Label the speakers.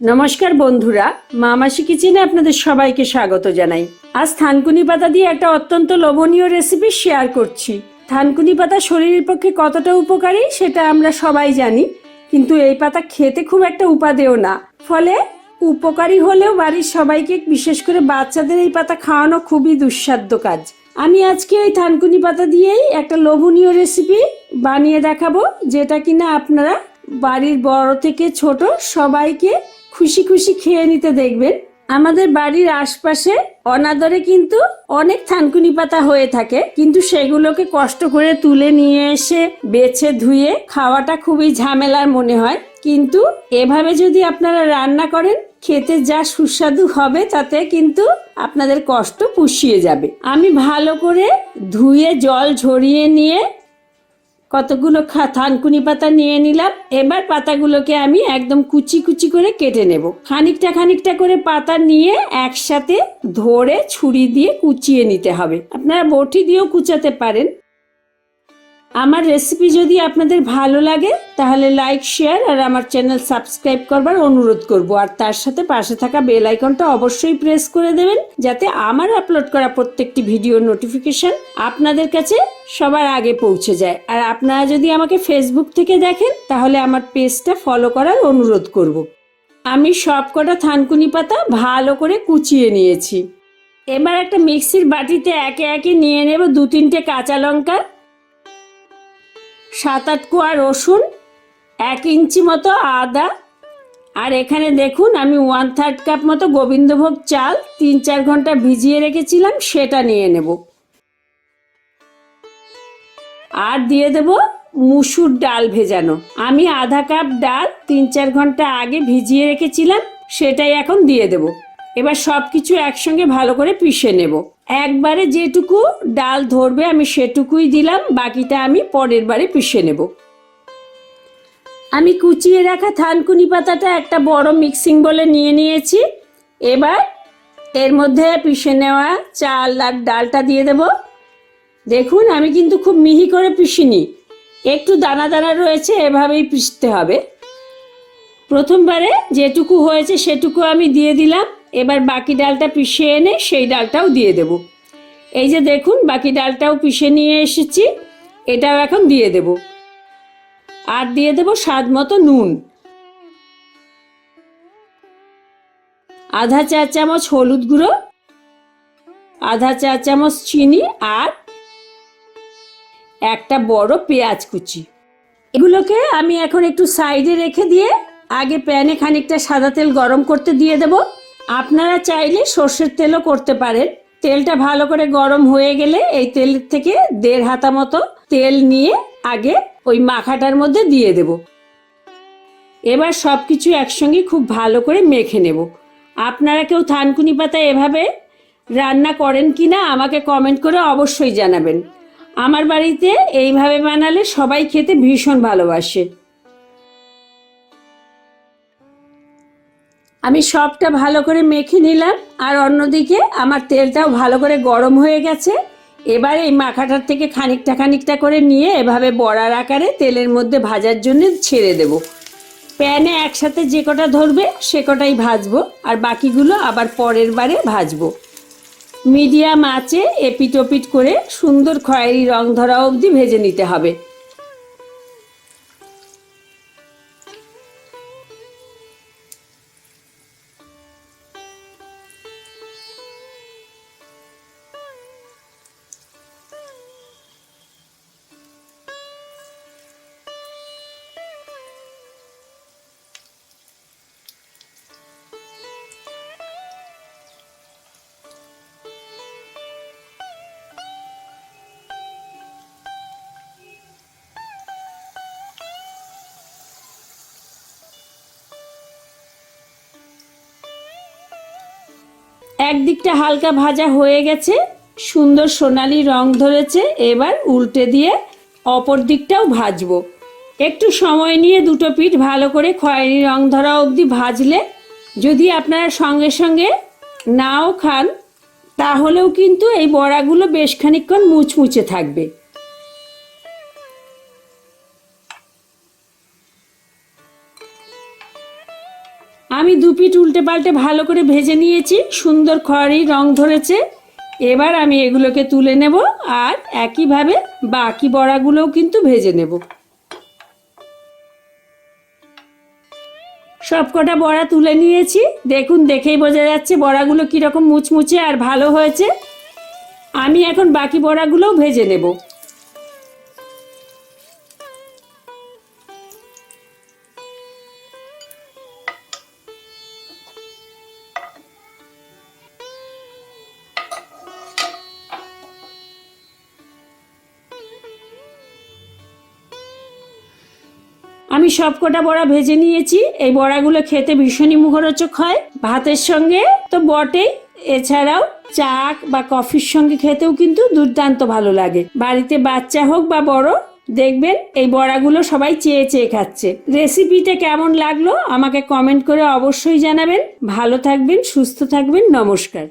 Speaker 1: নমস্কার বন্ধুরা মামাসি কিচেনে আপনাদের সবাইকে স্বাগত জানাই। আজ থানকুনি পাতা দিয়ে একটা অত্যন্ত লোভনীয় রেসিপি শেয়ার করছি। থানকুনি পাতা শরীরের পক্ষে কতটা উপকারী সেটা আমরা সবাই জানি, কিন্তু এই পাতা খেতে খুব একটা উপাদেয় না। ফলে উপকারী হলেও বাড়ির সবাইকে, বিশেষ করে বাচ্চাদের এই পাতা খাওয়ানো খুবই দুঃসাধ্য কাজ। আমি আজকে এই থানকুনি পাতা দিয়েই একটা লোভনীয় রেসিপি বানিয়ে দেখাবো, যেটা কিনা আপনারা বাড়ির বড় থেকে ছোট সবাইকে খুশি খুশি খেয়ে নিতে দেখবেন। আমাদের বাড়ির আশপাশে অনাদরে কিন্তু অনেক থানকুনি পাতা হয়ে থাকে। কিন্তু সেগুলোকে কষ্ট করে তুলে নিয়ে এসে বেছে ধুয়ে খাওয়াটা খুবই ঝামেলার মনে হয়। কিন্তু এভাবে যদি আপনারা রান্না করেন, খেতে যা সুস্বাদু হবে তাতে কিন্তু আপনাদের কষ্ট পুষিয়ে যাবে। আমি ভালো করে ধুয়ে জল ঝরিয়ে নিয়ে কতগুলো থানকুনি পাতা নিয়ে নিলাম। এবার পাতাগুলোকে আমি একদম কুচি কুচি করে কেটে নেব। খানিকটা খানিকটা করে পাতা নিয়ে একসাথে ধরে ছুরি দিয়ে কুচিয়ে নিতে হবে। আপনারা বটি দিয়েও কুচাতে পারেন। আমার রেসিপি যদি আপনাদের ভালো লাগে, তাহলে লাইক শেয়ার আর আমার চ্যানেল সাবস্ক্রাইব করবার অনুরোধ করব। আর তার সাথে পাশে থাকা বেল আইকনটা অবশ্যই প্রেস করে দেবেন, যাতে আমার আপলোড করা প্রত্যেকটি ভিডিওর নোটিফিকেশন আপনাদের কাছে সবার আগে পৌঁছে যায়। আর আপনারা যদি আমাকে ফেসবুক থেকে দেখেন, তাহলে আমার পেজটা ফলো করার অনুরোধ করব। আমি সবকটা থানকুনি পাতা ভালো করে কুচিয়ে নিয়েছি। এবার একটা মিক্সির বাটিতে একে একে নিয়ে নেব দু তিনটে কাঁচা লঙ্কা। সাত আট কোয়া রসুন, এক ইঞ্চি মতো আদা, আর এখানে দেখুন আমি ওয়ান থার্ড কাপ মতো গোবিন্দভোগ চাল তিন চার ঘণ্টা ভিজিয়ে রেখেছিলাম, সেটা নিয়ে নেব। আর দিয়ে দেব মুসুর ডাল ভেজানো। আমি আধা কাপ ডাল তিন চার ঘণ্টা আগে ভিজিয়ে রেখেছিলাম, সেটাই এখন দিয়ে দেব। এবার সব কিছু একসঙ্গে ভালো করে পিষে নেব। একবারে যেটুকু ডাল ধরবে আমি সেটুকুই দিলাম, বাকিটা আমি পরের বারে পিষে নেব। আমি কুচিয়ে রাখা থানকুনি পাতাটা একটা বড় মিক্সিং বলে নিয়ে নিয়েছি। এবার এর মধ্যে পিষে নেওয়া চাল আর ডালটা দিয়ে দেব। দেখুন, আমি কিন্তু খুব মিহি করে পিষিনি। একটু দানা দানা রয়েছে, এভাবেই পিষতে হবে। প্রথমবারে যেটুকু হয়েছে সেটুকু আমি দিয়ে দিলাম। এবার বাকি ডালটা পিষে এনে সেই ডালটাও দিয়ে দেব। এই যে দেখুন, বাকি ডালটাও পিষে নিয়ে এসেছি, এটাও এখন দিয়ে দেব। আর দিয়ে দেব স্বাদ মতো নুন। আধা চা চামচ হলুদ গুঁড়ো, আধা চা চামচ চিনি আর একটা বড় পেঁয়াজ কুচি। এগুলোকে আমি এখন একটু সাইডে রেখে দিয়ে আগে প্যানে খানিকটা সাদা তেল গরম করতে দিয়ে দেব। আপনারা চাইলে সর্ষের তেলও করতে পারেন। তেলটা ভালো করে গরম হয়ে গেলে এই তেল থেকে দেড় হাতা মতো তেল নিয়ে আগে ওই মাখাটার মধ্যে দিয়ে দেব। এবার সব কিছু একসঙ্গে খুব ভালো করে মেখে নেব। আপনারা কেউ থানকুনি পাতা এভাবে রান্না করেন কি না আমাকে কমেন্ট করে অবশ্যই জানাবেন। আমার বাড়িতে এইভাবে বানালে সবাই খেতে ভীষণ ভালোবাসে। আমি সবটা ভালো করে মেখে নিলাম, আর অন্যদিকে আমার তেলটাও ভালো করে গরম হয়ে গেছে। এবার এই মাখাটার থেকে খানিকটা খানিকটা করে নিয়ে এভাবে বড়ার আকারে তেলের মধ্যে ভাজার জন্য ছেড়ে দেব। প্যানে একসাথে যে কটা ধরবে সে কটাই ভাজবো, আর বাকিগুলো আবার পরের বারে ভাজবো। মিডিয়াম আঁচে এপিট ওপিট করে সুন্দর খয়েরি রং ধরা অবধি ভেজে নিতে হবে। একদিকটা হালকা ভাজা হয়ে গেছে, সুন্দর সোনালি রং ধরেছে, এবার উল্টে দিয়ে অপর দিকটাও ভাজবো। একটু সময় নিয়ে দুটো পিঠ ভালো করে খয়েরি রং ধরা অবধি ভাজলে, যদি আপনারা সঙ্গে সঙ্গে নাও খান, তাহলেও কিন্তু এই বড়াগুলো বেশ খানিক্ষণ মুচমুচে থাকবে। আমি দু পিঠ উল্টে পাল্টে ভালো করে ভেজে নিয়েছি, সুন্দর খয়েরি রং ধরেছে। এবার আমি এগুলোকে তুলে নেব আর একইভাবে বাকি বড়াগুলোও কিন্তু ভেজে নেব। সবকটা বড়া তুলে নিয়েছি। দেখুন, দেখেই বোঝা যাচ্ছে বড়াগুলো কীরকম মুচমুচে আর ভালো হয়েছে। আমি এখন বাকি বড়াগুলোও ভেজে নেব। আমি সবকটা বড়া ভেজে নিয়েছি। এই বড়াগুলো খেতে ভীষণই মুখরোচক হয়। ভাতের সঙ্গে তো বটেই। এছাড়াও চা বা কফির সঙ্গে খেতেও কিন্তু দুর্দান্ত ভালো লাগে। বাড়িতে বাচ্চা হোক বা বড়, দেখবেন এই বড়াগুলো সবাই চেয়ে চেয়ে খাচ্ছে। রেসিপিটা কেমন লাগল আমাকে কমেন্ট করে অবশ্যই জানাবেন। ভালো থাকবেন, সুস্থ থাকবেন, নমস্কার।